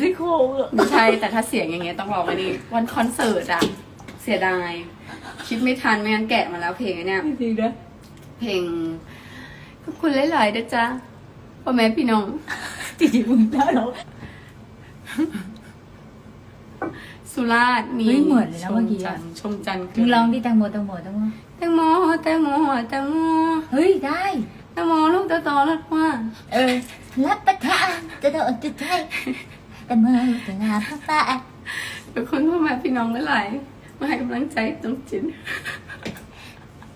ซี่โครงอะไม่ใช่แต่ถ้าเสียงอย่างเงี้ยต้องร้องอันนี้วันคอนเสิร์ตอะเสียดาย คิดไม่ทันไม่งั้นแกะมาแล้วเพลงอันเนี้ย จริงๆนะเพลงขอบคุณหลายๆนะจ๊ะพ่อแม่พี่น้อง จริงๆมึงน่าร้องสุราษฎร์มีเฮ้ยเหมือนเลยนะชเมื่มอกี้จัอะ นทร์ชมจันทร์มึงร้องดิแตงโมแตงโมแตงโมแตงโมแตงโมแตงโมเฮ้ยได้ แตงโมลูกโตๆรักว่าเออรับประทานจะโดนจะใจ แต่เมื่อจะงานพระตาเป็นคนพ่อแม่พี่น้องหลายๆมาให้กำลังใจต้องจิน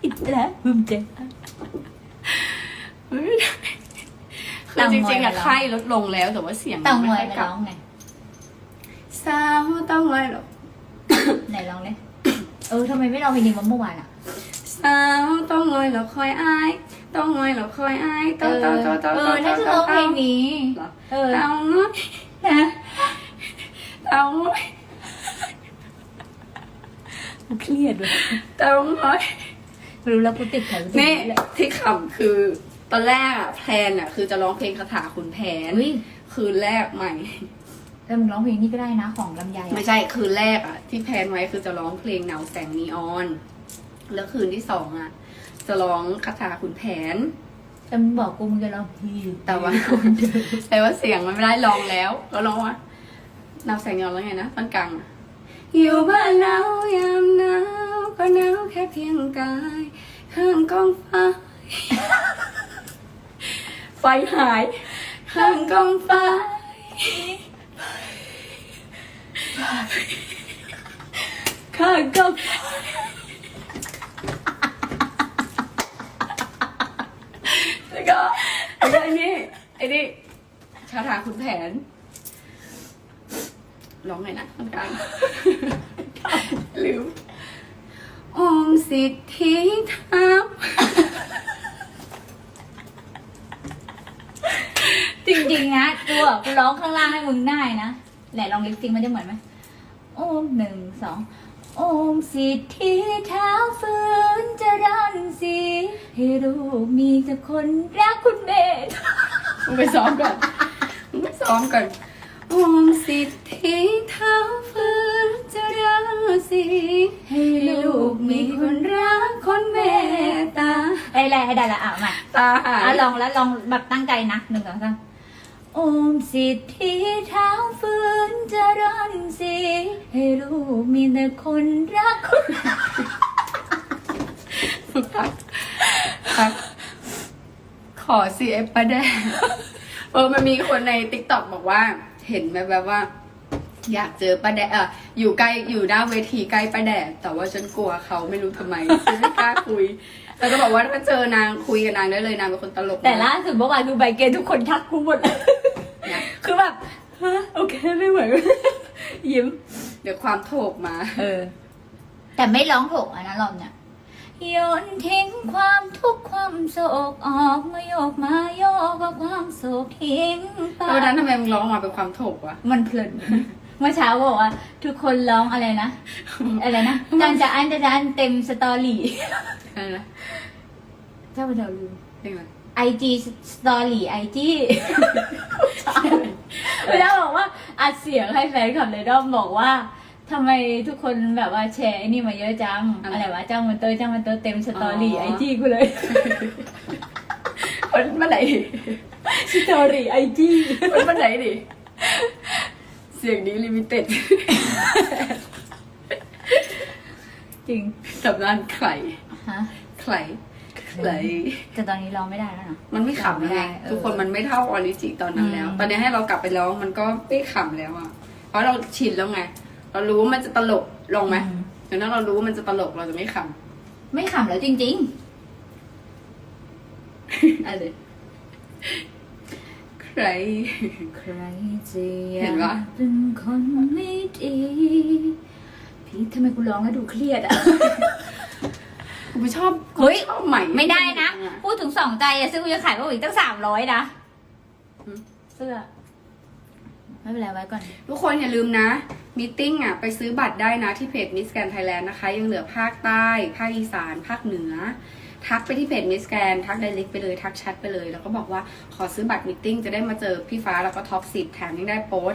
อิสระภูมิใจคือจริงๆอะไข้ลดลงแล้วแต่ว่าเสียงต่างไม่อยค่อยไปกลับร้องไงสาวต้องไงหรอกไหนร้องเลยเออทำไมไม่ร้องเพลงนี้มาเมื่อวานอะสาวต้องงอยแล้วคอยอาย ต้องงอยแล้วคอยอายเอเต้าอเต้าเต้าเอเต้าอน่าจะร้องเพลงนี้เหรอเองต้อเต้าน้อยนะ เต้าน้อยกูเครียดเลยเต้าน้อย รู้แล้วกูติดแถวนี่ที่ขำคือตอนแรกอะแพลนอะคือจะร้องเพลงคาถาขุนแผนเฮ้ยคืนแรกใหม่แต่มึงร้องเพลงนี้ก็ได้นะของลำไยอะไม่ใช่คืนแรกอะที่แพลนไว้คือจะร้องเพลงหนาวแสงนีออน แล้วคืนที่สองอะจะร้องคาถาขุนแผนแต่มึงบอกกูมึงจะร้องพี่แต่ว่าแต่ว่าเสียงมันไม่ได้ลองแล้วก็ร้องว่าห นาวแสงนีอนแล้วไงนะตอนกลางอยู่บ้านเราวยามหนาวก็หนาวแค่เพียงกายข้างกองไฟ ไฟหายข้างกองไฟข้างก็แล้วก็แล้วก็ไอ้นี่ไอ้นี่คาถาขุนแผน ร้องไงนะตอนกลางลืมอมสิทธิธรรมจริงๆนะกูอะกูร้องข้างล่างให้มึงได้นะไหนลองลิปซิงค์มันจะเหมือนไหมโอมหนึ่งสองโอมสิทธิเท้าฝืนจะรันสีให้ลูกมีแต่คนรักคุณเมตตามึงไปซ้อมก่อนมึงไปซ้อมก่อนอมสิท ให้ลูกมีคคนนรักคนเมตตาไอ้ไรให้ได้ละอะมาตาหาอะยลองแล้วลองแบบตั้งใจนะหนึ่งสองสามโอมสิทธิเท้าฝืนจะรันสีให้ลูกมีแต่คนรักคุณฝึกพักพักขอ CF ประแดงเออมันมีคนในติ๊กต็อกบอกว่า เห็นแบบแบบว่า อยากเจอป้าแดงเอออยู่ใกล้อยู่หน้าเวทีใกล้ป้าแดงแต่ว่าฉันกลัวเขาไม่รู้ทำไมฉันไม่กล้าคุยแล้วก็บอกว่าถ้าเจอนางคุยกับนางได้เลยนางเป็นคนตลกแต่ล่าสุดเมื่อวานดูใบเกณฑ์ทุกคนทักกูหมดเลยนะคือแบบฮะโอเคไม่ไหวยิ้ม เดี๋ยวความโถกมา เออ แต่ไม่ร้องโถกอะนะรอบเนี่ยโยนทิ้งความทุกข์ความโศกออกมาโยกมาโยกเอาความโศกทิ้งไปแล้ววันนั้นทำไมมึงร้องออกมาเป็นความโถกวะมันเพลิน เมื่อเช้าบอกว่า ทุกคนร้องอะไรนะ อะไรนะจานจะอันจะอันเต็มสตอรี่อะไรนะเจ้าเดาลืมเพลงอะไรไอจีสตอรี่ไอจีเวลาบอกว่าอัดเสียงให้แฟนคลับในด้อมบอกว่าทำไมทุกคนแบบว่าแชร์ไอ้นี่มาเยอะจัง อะไรวะจ้างมันเตยจ้างมันเตยเต็มสตอรี่ไอจีกูเลยมันเมื่อไหร่ดิสตอรี่ไอจีมันเมื่อไหร่ดิ เสียงนี้ลิมิเต็ดจริงสำนานใครฮะใครใครแต่ตอนนี้ร้องไม่ได้แล้วนะมันไม่ขำแล้วไงเออทุกคนมันไม่เท่าออริจิตอนนั้นแล้วอืมตอนนี้ให้เรากลับไปร้องมันก็ไม่ขำแล้วอะ เพราะเราชินแล้วไง เรารู้ว่ามันจะตลกลงไหมอืแต่ถ้าเรารู้ว่ามันจะตลกเราจะไม่ขไม่ขำแล้วจริงำอะไร ใครๆใครจะอเห็ยานปะ กเป็นคนไม่ดี พี่ทำไมกูร้องแล้วดูเครียดอะ กูไม่ชอบเฮ้ย ชอบใหม่ไม่ได้นะ พูดถึงสองใจอะซื้อกูจะขายพวกอีกตั้งสามร้อยนะอืมเสื้อ ไม่เป็นไรไว้ก่อน ทุกคนอย่าลืมนะมีติ้งอะไปซื้อบัตรได้นะที่เพจ Miss Grand Thailand นะคะ ยังเหลือภาคใต้ ภาคอีสาน ภาคเหนือ ทักไปที่เพจ Miss Grand ทักไดเ c กไปเลย ทักแชทไปเลย แล้วก็บอกว่าขอซื้อบัตรมิทติ้งจะได้มาเจอพี่ฟ้าแล้วก็ท็อปสิบแถมยังได้โพส